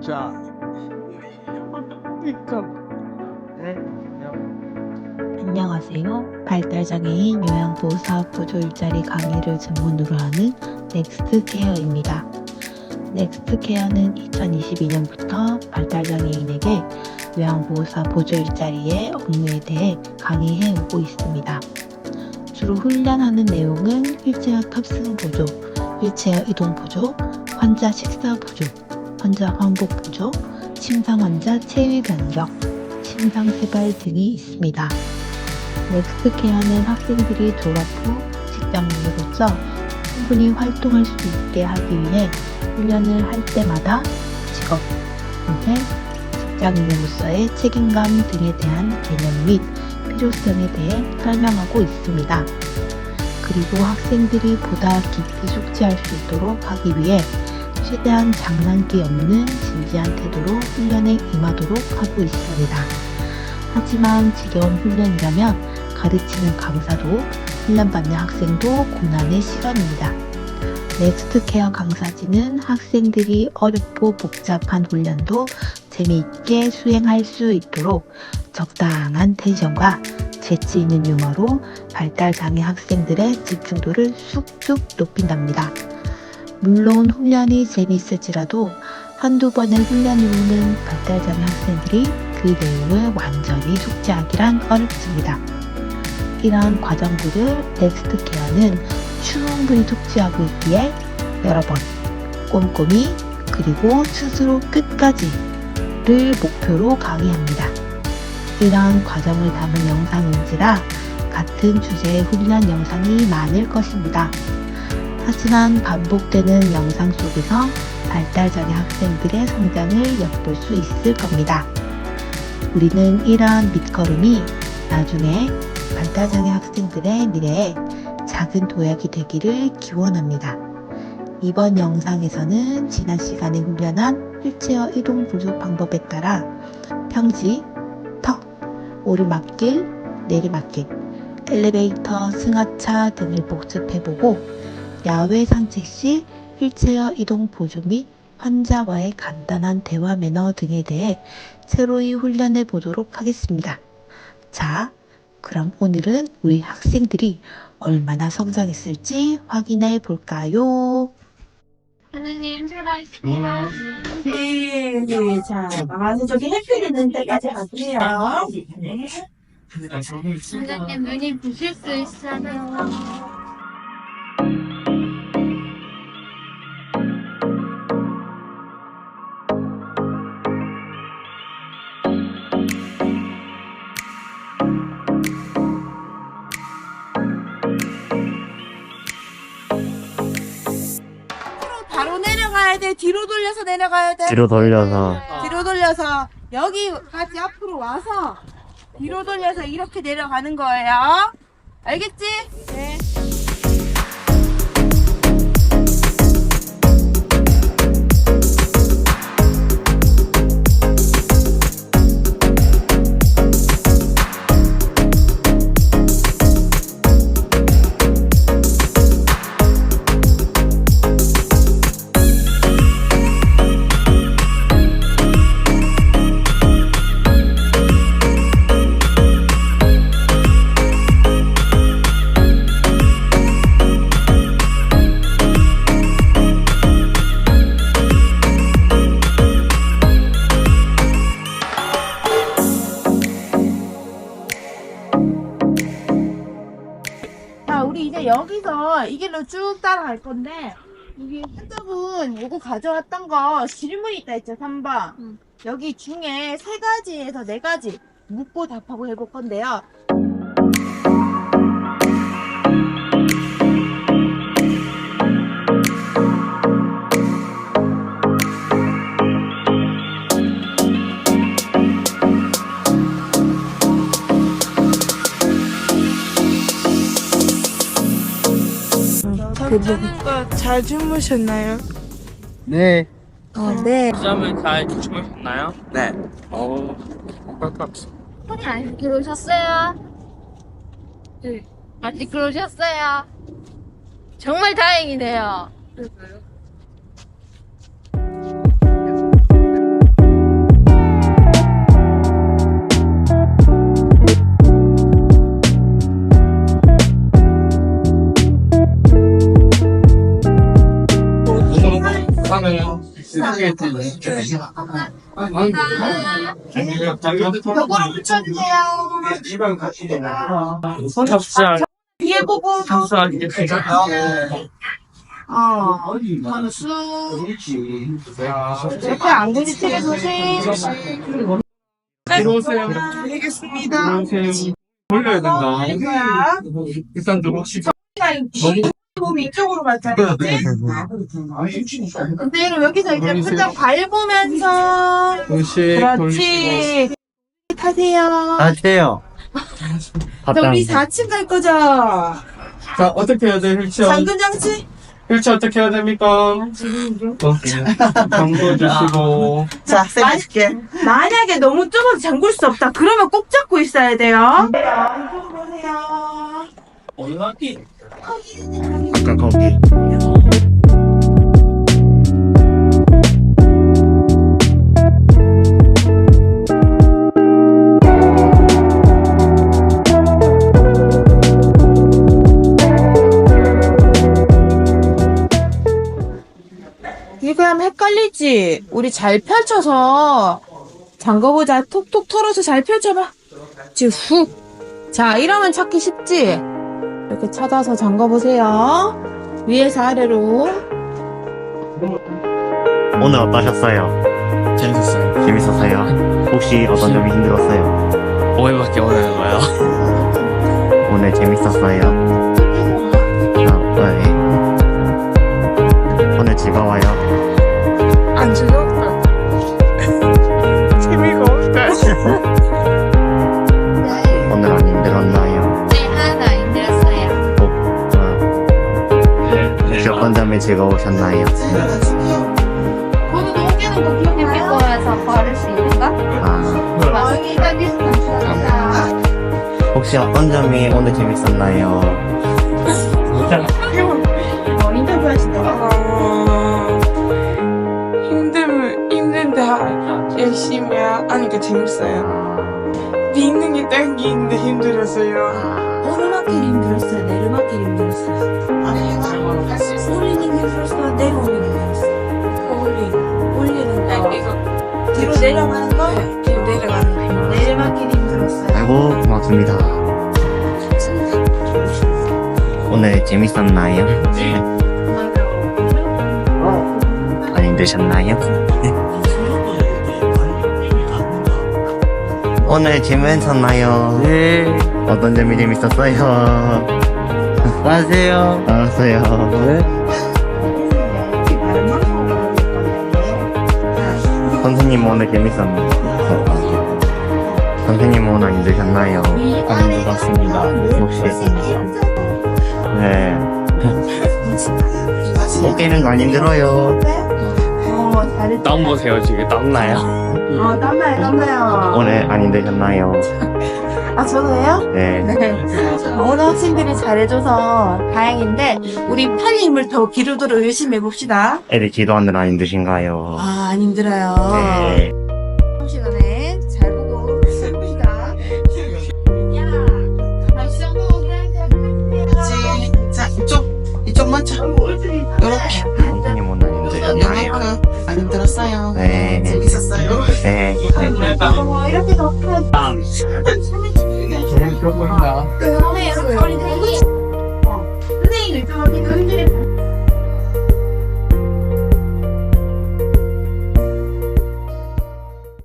자, 안녕하세요. 발달장애인 요양보호사 보조 일자리 강의를 전문으로 하는 넥스트 케어입니다. 넥스트 케어는 2022년부터 발달장애인에게 요양보호사 보조 일자리의 업무에 대해 강의해 오고 있습니다. 주로 훈련하는 내용은 휠체어 탑승 보조, 휠체어 이동 보조, 환자 식사 보조, 환자 환복 보조, 침상 환자 체위 변경, 침상 세발 등이 있습니다. 넥스트 케어는 학생들이 졸업 후 직장인으로서 충분히 활동할 수 있게 하기 위해 훈련을 할 때마다 직업, 인생, 직장인으로서의 책임감 등에 대한 개념 및 필요성에 대해 설명하고 있습니다. 그리고 학생들이 보다 깊이 숙지할 수 있도록 하기 위해 최대한 장난기 없는 진지한 태도로 훈련에 임하도록 하고 있습니다. 하지만 지겨운 훈련이라면 가르치는 강사도 훈련받는 학생도 고난의 시간입니다. 넥스트 케어 강사진은 학생들이 어렵고 복잡한 훈련도 재미있게 수행할 수 있도록 적당한 텐션과 재치 있는 유머로 발달장애 학생들의 집중도를 쑥쑥 높인답니다. 물론 훈련이 재미있을지라도 한두 번의 훈련으로는 발달장애 학생들이 그 내용을 완전히 숙지하기란 어렵습니다. 이러한 과정들을 넥스트 케어는 충분히 숙지하고 있기에 여러 번 꼼꼼히 그리고 스스로 끝까지를 목표로 강의합니다. 이러한 과정을 담은 영상인지라 같은 주제의 훈련 영상이 많을 것입니다. 하지만 반복되는 영상 속에서 발달 장애 학생들의 성장을 엿볼 수 있을 겁니다. 우리는 이러한 밑거름이 나중에 발달 장애 학생들의 미래에 작은 도약이 되기를 기원합니다. 이번 영상에서는 지난 시간에 훈련한 휠체어 이동 부족 방법에 따라 평지, 턱, 오르막길, 내리막길, 엘리베이터, 승하차 등을 복습해보고 야외 산책 시 휠체어 이동 보조 및 환자와의 간단한 대화 매너 등에 대해 새로이 훈련해 보도록 하겠습니다. 자, 그럼 오늘은 우리 학생들이 얼마나 성장했을지 확인해 볼까요? 선생님 살아있습니다. 네, 자, 나가서 저기 햇빛 있는 데까지 가세요. 네. 선생님 눈이 부실 수 있어요. 바로 내려가야 돼. 뒤로 돌려서 내려가야 돼. 뒤로 돌려서 뒤로 돌려서 여기까지 앞으로 와서 뒤로 돌려서 이렇게 내려가는 거예요. 알겠지? 네. 여기서 이 길로 쭉 따라갈 건데, 여기 한쪽은 요거 가져왔던 거 질문 있다 했죠, 3번. 여기 중에 세 가지에서 네 가지 묻고 답하고 해볼 건데요. 잘 주무셨나요? 네, 어, 네. 시험을 잘 주무셨나요? 네. 어, 손이 안 들어오셨어요? 네. 아직 그러셨어요? 정말 다행이네요. 벽으로 붙여주세요. 탑수한 뒤에 보고 탑수한 이게 어. 번수. 옆에 안 부딪히게 조심. 들어오세요. 알겠습니다. 들어오세요. 돌려야 된다. 이거야. 일단 누구 몸이 이쪽으로 맞잖아. 그대로 여기서 이제 풀장 밟으면서 음식 그렇지. 타세요. 안녕하세요. 자, 우리 4층 갈 거죠? 자 어떻게 해야 돼 휠체어? 잠금 장치? 휠체어 어떻게 해야 됩니까? 어, 광고 주시고 자, 쌤 해줄게. 만약에 너무 좁아서 잠글 수 없다. 그러면 꼭 잡고 있어야 돼요. 자, 이쪽으로 보세요. 약간 거기. 이거 하면 헷갈리지? 우리 잘 펼쳐서 잠궈보자. 톡톡 털어서 잘 펼쳐봐. 훅. 자, 이러면 찾기 쉽지? 이렇게 찾아서 잠궈보세요. 위에서 아래로. 오늘 어떠셨어요? 재밌었어요. 재밌었어요? 혹시 어떤 점이 힘들었어요? 5회밖에 오는 거야. 오늘 재밌었어요? 아, 네. 오늘 즐거워요? 안 즐겁 어떤 점이 즐거우셨나요? 거기 너무 깨는 거 기억해. 재밌게 보여서 걸을 수 있는가? 아, 맛있게 서비스 혹시 어떤 점이 오늘 재밌었나요? 어, 인터뷰 하신다. 어, 힘듦을, 힘든데 하- 열심히 하니까 재밌어요. 믿는 게 땡기는데 힘들었어요. 오르막길 힘들었어요. 내리막길 힘들었어요. 올리는 게 힘들었어요. 내려오는 게 힘들었어요. 올리, 올리는 거. 이거 뒤로 내려가는 거. 뒤로 내려가는 거. 내리막길 힘들었어요. 아이고, 고맙습니다. 오늘 재밌었나요? 안 힘드셨나요? 오늘 재밌었나요? 네. 어떤 점이 재밌었어요? 안녕하세요. 알았어요. 네. 선생님 오늘 재밌었나요? 선생님 오늘 힘드셨나요? 안 힘들었습니다. 혹시 네. 꽃게는 거 안 힘들어요. 어, 잘했다. 땀 보세요 지금 땀 나요. 어, 땀나요, 땀나요. 오늘 안 힘드셨나요? 아, 저도요? 네. 네. 오늘 학생들이 잘해줘서 다행인데, 우리 팔 힘을 더 기르도록 열심히 해봅시다. 애들 기도하느라 안 힘드신가요? 아, 안 힘들어요. 네. 안 힘들었어요. 네. 재밌었어요. 네. 어, 이렇게 더 큰. 재밌게 보인다. 그 다음에 이렇게